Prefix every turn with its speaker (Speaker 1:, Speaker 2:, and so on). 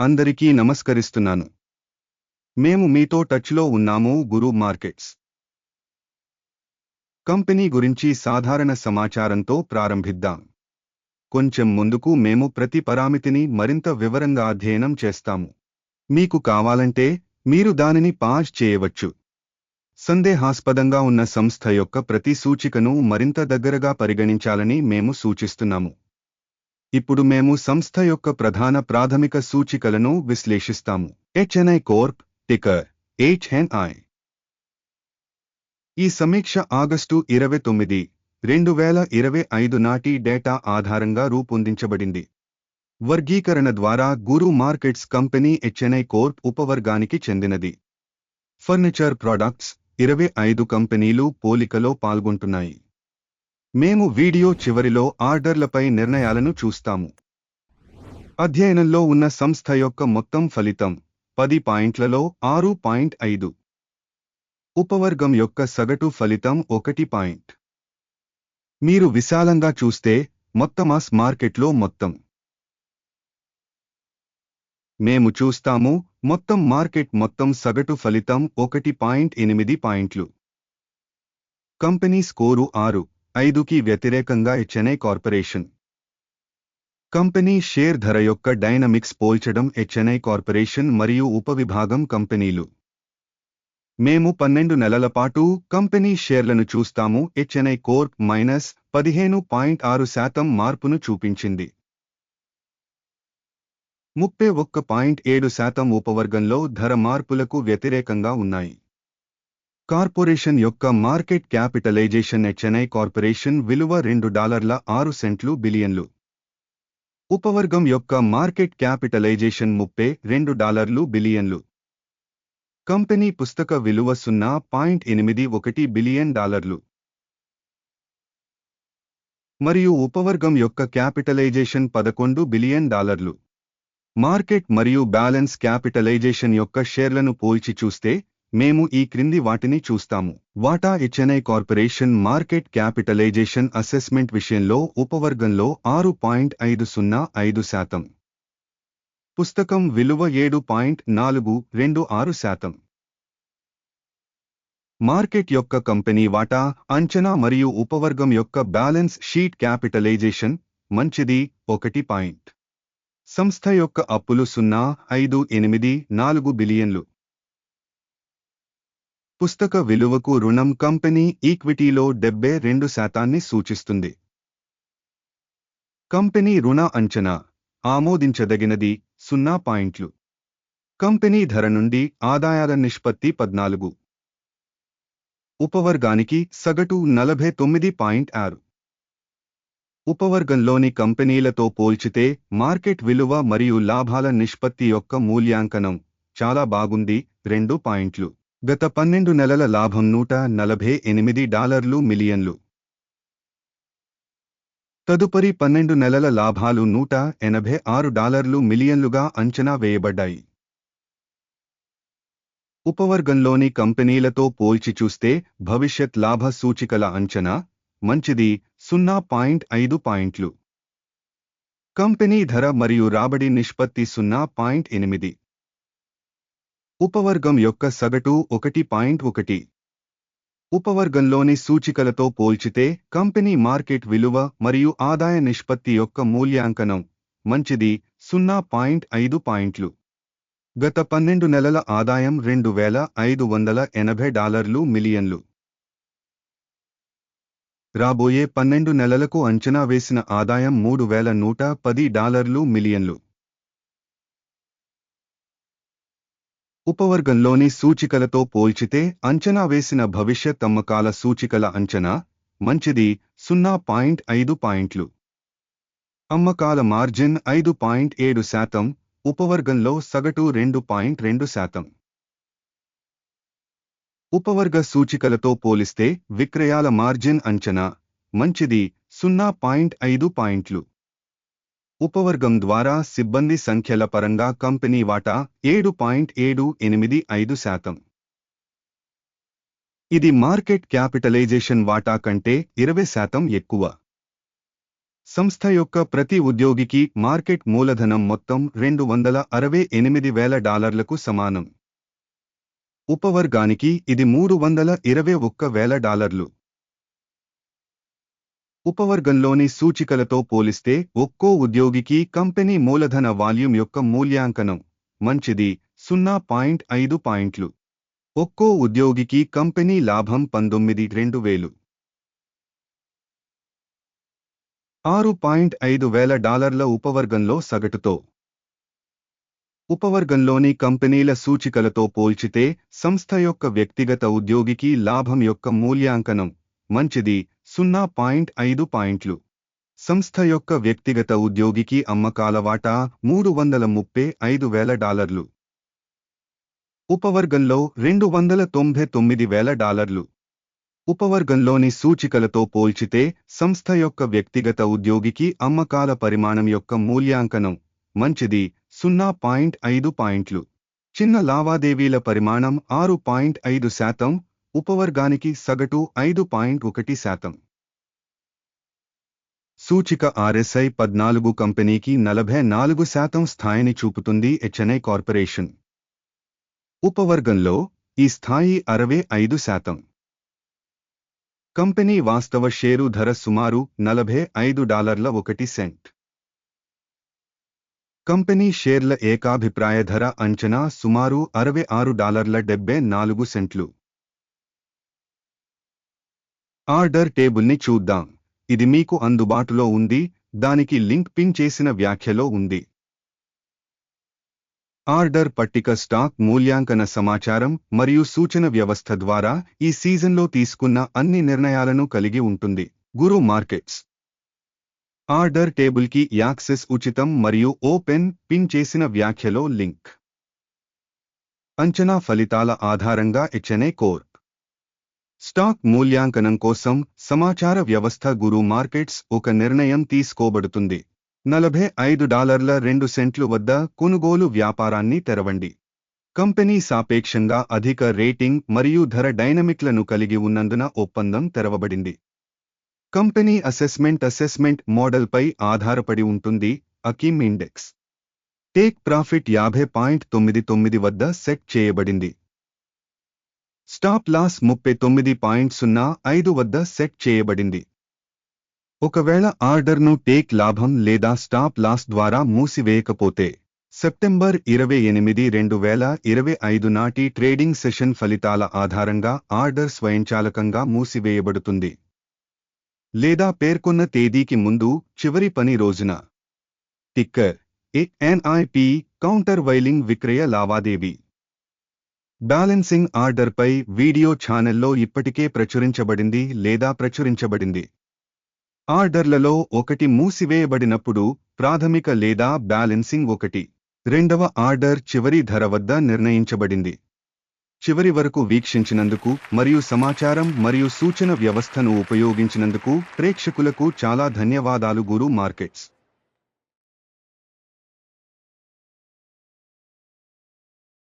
Speaker 1: అందరికీ నమస్కరిస్తున్నాను. మేము మీతో టచ్లో ఉన్నాము గురు మార్కెట్స్. కంపెనీ గురించి సాధారణ సమాచారంతో ప్రారంభిద్దాం. కొంచెం ముందుకు మేము ప్రతి పరామితిని మరింత వివరంగా అధ్యయనం చేస్తాము. మీకు కావాలంటే మీరు దానిని పాజ్ చేయవచ్చు. సందేహాస్పదంగా ఉన్న సంస్థ యొక్క ప్రతి సూచికను మరింత దగ్గరగా పరిగణించాలని మేము సూచిస్తున్నాము. ఇప్పుడు మేము సంస్థ యొక్క ప్రధాన ప్రాథమిక సూచికలను విశ్లేషిస్తాము. హెచ్ఎన్ఐ కోర్ప్ టికర్ హెచ్ఎన్ఐ ఈ సమీక్ష ఆగస్టు ఇరవై తొమ్మిది రెండు వేల ఇరవై ఐదు నాటి డేటా ఆధారంగా రూపొందించబడింది. వర్గీకరణ ద్వారా Guru markets company HNI corp ఉపవర్గానికి చెందినది. ఫర్నిచర్ ప్రొడక్ట్స్ ఇరవై ఐదు కంపెనీలు పోలికలో పాల్గొంటున్నాయి. మేము వీడియో చివరిలో ఆర్డర్లపై నిర్ణయాలను చూస్తాము. అధ్యయనంలో ఉన్న సంస్థ యొక్క మొత్తం ఫలితం పది పాయింట్లలో ఆరు పాయింట్ ఐదు. ఉపవర్గం యొక్క సగటు ఫలితం ఒకటి పాయింట్. మీరు విశాలంగా చూస్తే మొత్తమాస్ మార్కెట్లో మొత్తం. మేము చూస్తాము మొత్తం మార్కెట్ మొత్తం సగటు ఫలితం ఒకటి పాయింట్ ఎనిమిది పాయింట్లు. కంపెనీ స్కోరు ఆరు. ఐదుకి వ్యతిరేకంగా హెచ్ఎన్ఐ కార్పొరేషన్. కంపెనీ షేర్ ధర యొక్క డైనమిక్స్ పోల్చడం హెచ్ఎన్ఐ కార్పొరేషన్ మరియు ఉపవిభాగం కంపెనీలు. మేము పన్నెండు నెలల పాటు కంపెనీ షేర్లను చూస్తాము హెచ్ఎన్ఐ కోర్ప్ మైనస్ పదిహేను పాయింట్ ఆరు శాతం మార్పును చూపించింది. ముప్పై ఒక్క పాయింట్ ఏడు శాతం ఉపవర్గంలో ధర మార్పులకు వ్యతిరేకంగా ఉన్నాయి. కార్పొరేషన్ యొక్క మార్కెట్ క్యాపిటలైజేషన్ చెన్నై కార్పొరేషన్ విలువ రెండు డాలర్ల ఆరు సెంట్లు బిలియన్లు. ఉపవర్గం యొక్క మార్కెట్ క్యాపిటలైజేషన్ ముప్పై రెండు డాలర్లు బిలియన్లు. కంపెనీ పుస్తక విలువ సున్నా పాయింట్ ఎనిమిది ఒకటి బిలియన్ డాలర్లు. మరియు ఉపవర్గం యొక్క క్యాపిటలైజేషన్ పదకొండు బిలియన్ డాలర్లు. మార్కెట్ మరియు బ్యాలెన్స్ క్యాపిటలైజేషన్ యొక్క షేర్లను పోల్చి చూస్తే మేము ఈ క్రింది వాటిని చూస్తాము. వాటా HNI corporation market capitalization assessment విషయంలో ఉపవర్గంలో ఆరు పాయింట్ ఐదు సున్నా ఐదు శాతం. పుస్తకం విలువ ఏడు పాయింట్ నాలుగు రెండు ఆరు శాతం. మార్కెట్ యొక్క కంపెనీ వాటా అంచనా మరియు ఉపవర్గం యొక్క బ్యాలెన్స్ షీట్ క్యాపిటలైజేషన్ మంచిది ఒకటి పాయింట్. సంస్థ యొక్క అప్పులు సున్నా ఐదు ఎనిమిది నాలుగు బిలియన్లు. పుస్తక విలువకు రుణం కంపెనీ ఈక్విటీలో డెబ్బై రెండు శాతాన్ని సూచిస్తుంది. కంపెనీ రుణ అంచనా ఆమోదించదగినది సున్నా పాయింట్లు. కంపెనీ ధర నుండి ఆదాయాల నిష్పత్తి పద్నాలుగు. ఉపవర్గానికి సగటు నలభై తొమ్మిది పాయింట్ ఆరు. ఉపవర్గంలోని కంపెనీలతో పోల్చితే మార్కెట్ విలువ మరియు లాభాల నిష్పత్తి యొక్క మూల్యాంకనం చాలా బాగుంది రెండు పాయింట్లు. గత పన్నెండు నెలల లాభం నూట నలభై ఎనిమిది డాలర్లు మిలియన్లు. తదుపరి పన్నెండు నెలల లాభాలు నూట ఎనభై ఆరు డాలర్లు మిలియన్లుగా అంచనా వేయబడ్డాయి. ఉపవర్గంలోని కంపెనీలతో పోల్చి చూస్తే భవిష్యత్ లాభ సూచికల అంచనా మంచిది సున్నా పాయింట్ ఐదు పాయింట్లు. కంపెనీ ధర మరియు రాబడి నిష్పత్తి సున్నా పాయింట్ ఎనిమిది. ఉపవర్గం యొక్క సగటు ఒకటి పాయింట్ ఒకటి. ఉపవర్గంలోని సూచికలతో పోల్చితే కంపెనీ మార్కెట్ విలువ మరియు ఆదాయ నిష్పత్తి యొక్క మూల్యాంకనం మంచిది సున్నా పాయింట్ ఐదు పాయింట్లు. గత పన్నెండు నెలల ఆదాయం రెండు వేల ఐదు వందల ఎనభై డాలర్లు మిలియన్లు. రాబోయే పన్నెండు నెలలకు అంచనా వేసిన ఆదాయం మూడు వేల నూట పది డాలర్లు మిలియన్లు. ఉపవర్గంలోని సూచికలతో పోల్చితే అంచనా వేసిన భవిష్యత్ అమ్మకాల సూచికల అంచనా మంచిది సున్నా పాయింట్ ఐదు పాయింట్లు. అమ్మకాల మార్జిన్ ఐదు పాయింట్ ఏడు శాతం ఉపవర్గంలో సగటు రెండు పాయింట్ రెండు శాతం. ఉపవర్గ సూచికలతో పోలిస్తే విక్రయాల మార్జిన్ అంచనా మంచిది సున్నా పాయింట్ ఐదు పాయింట్లు. ఉపవర్గం ద్వారా సిబ్బంది సంఖ్యల పరంగా కంపెనీ వాటా ఏడు పాయింట్ ఏడు ఎనిమిది ఐదు శాతం. ఇది మార్కెట్ క్యాపిటలైజేషన్ వాటా కంటే ఇరవై శాతం ఎక్కువ. సంస్థ యొక్క ప్రతి ఉద్యోగికి మార్కెట్ మూలధనం మొత్తం రెండు వందల అరవై ఎనిమిది వేల డాలర్లకు సమానం. ఉపవర్గానికి ఇది మూడు వందల ఇరవై ఒక్క వేల డాలర్లు. ఉపవర్గంలోని సూచికలతో పోలిస్తే ఒక్కో ఉద్యోగికి కంపెనీ మూలధన వాల్యూమ్ యొక్క మూల్యాంకనం మంచిది సున్నా పాయింట్ ఐదు పాయింట్లు. ఒక్కో ఉద్యోగికి కంపెనీ లాభం పంతొమ్మిది రెండు వేలు. ఆరు పాయింట్ ఐదు వేల డాలర్ల ఉపవర్గంలో సగటుతో. ఉపవర్గంలోని కంపెనీల సూచికలతో పోల్చితే సంస్థ యొక్క వ్యక్తిగత ఉద్యోగికి లాభం యొక్క మూల్యాంకనం మంచిది సున్నా పాయింట్ ఐదు పాయింట్లు. సంస్థ యొక్క వ్యక్తిగత ఉద్యోగికి అమ్మకాల వాటా మూడు వందల ముప్పై ఐదు వేల డాలర్లు. ఉపవర్గంలో రెండు వందల తొంభై తొమ్మిది వేల డాలర్లు. ఉపవర్గంలోని సూచికలతో పోల్చితే సంస్థ యొక్క వ్యక్తిగత ఉద్యోగికి అమ్మకాల పరిమాణం యొక్క మూల్యాంకనం మంచిది సున్నా పాయింట్ ఐదు పాయింట్లు. చిన్న లావాదేవీల పరిమాణం ఆరు పాయింట్ ఐదు శాతం ఉపవర్గానికి సగటు ఐదు పాయింట్ ఒకటి శాతం. సూచిక ఆర్ఎస్ఐ పద్నాలుగు కంపెనీకి నలభై నాలుగు శాతం స్థాయిని చూపుతుంది హెచ్ఎన్ఐ కార్పొరేషన్. ఉపవర్గంలో ఈ స్థాయి అరవై ఐదు శాతం. కంపెనీ వాస్తవ షేరు ధర సుమారు నలభై ఐదు డాలర్ల ఒకటి సెంట్. కంపెనీ షేర్ల ఏకాభిప్రాయ ధర అంచనా సుమారు అరవై ఆరు డాలర్ల డెబ్బై నాలుగు సెంట్లు. ఆర్డర్ టేబుల్ని చూద్దాం. ఇది మీకు అందుబాటులో ఉంది. దానికి లింక్ పిన్ చేసిన వ్యాఖ్యలో ఉంది. ఆర్డర్ పట్టిక స్టాక్ మూల్యాంకన సమాచారం మరియు సూచన వ్యవస్థ ద్వారా ఈ సీజన్లో తీసుకున్న అన్ని నిర్ణయాలను కలిగి ఉంటుంది. గురు మార్కెట్స్. ఆర్డర్ టేబుల్కి యాక్సెస్ ఉచితం మరియు ఓపెన్ పిన్ చేసిన వ్యాఖ్యలో లింక్. అంచనా ఫలితాల ఆధారంగా హెచ్ఎన్ఏ కోర్. స్టాక్ మూల్యాంకనం కోసం సమాచార వ్యవస్థ గురు మార్కెట్స్ ఒక నిర్ణయం తీసుకోబడుతుంది. నలభై ఐదు డాలర్ల రెండు సెంట్లు వద్ద కొనుగోలు వ్యాపారాన్ని తెరవండి. కంపెనీ సాపేక్షంగా అధిక రేటింగ్ మరియు ధర డైనమిక్లను కలిగి ఉన్నందున ఒప్పందం తెరవబడింది. కంపెనీ అసెస్మెంట్ అసెస్మెంట్ మోడల్పై ఆధారపడి ఉంటుంది అకీమ్ ఇండెక్స్. టేక్ ప్రాఫిట్ యాభై పాయింట్ తొమ్మిది తొమ్మిది వద్ద సెట్ చేయబడింది. స్టాప్ లాస్ ముప్పై తొమ్మిది పాయింట్ సున్నా ఐదు వద్ద సెట్ చేయబడింది. ఒకవేళ ఆర్డర్ను టేక్ లాభం లేదా స్టాప్ లాస్ ద్వారా మూసివేయకపోతే సెప్టెంబర్ ఇరవై ఎనిమిది రెండు వేల ఇరవై ఐదు నాటి ట్రేడింగ్ సెషన్ ఫలితాల ఆధారంగా ఆర్డర్ స్వయంచాలకంగా మూసివేయబడుతుంది. లేదా పేర్కొన్న తేదీకి ముందు చివరి పని రోజున. టిక్కర్ ఎన్ఐపి కౌంటర్ వైలింగ్ విక్రయ లావాదేవీ. బ్యాలెన్సింగ్ ఆర్డర్పై వీడియో ఛానల్లో ఇప్పటికే ప్రచురించబడింది లేదా ప్రచురించబడింది. ఆర్డర్లలో ఒకటి మూసివేయబడినప్పుడు ప్రాథమిక లేదా బ్యాలెన్సింగ్ ఒకటి. రెండవ ఆర్డర్ చివరి ధర వద్ద నిర్ణయించబడింది. చివరి వరకు వీక్షించినందుకు మరియు సమాచారం మరియు సూచన వ్యవస్థను ఉపయోగించినందుకు ప్రేక్షకులకు చాలా ధన్యవాదాలు గురు మార్కెట్స్.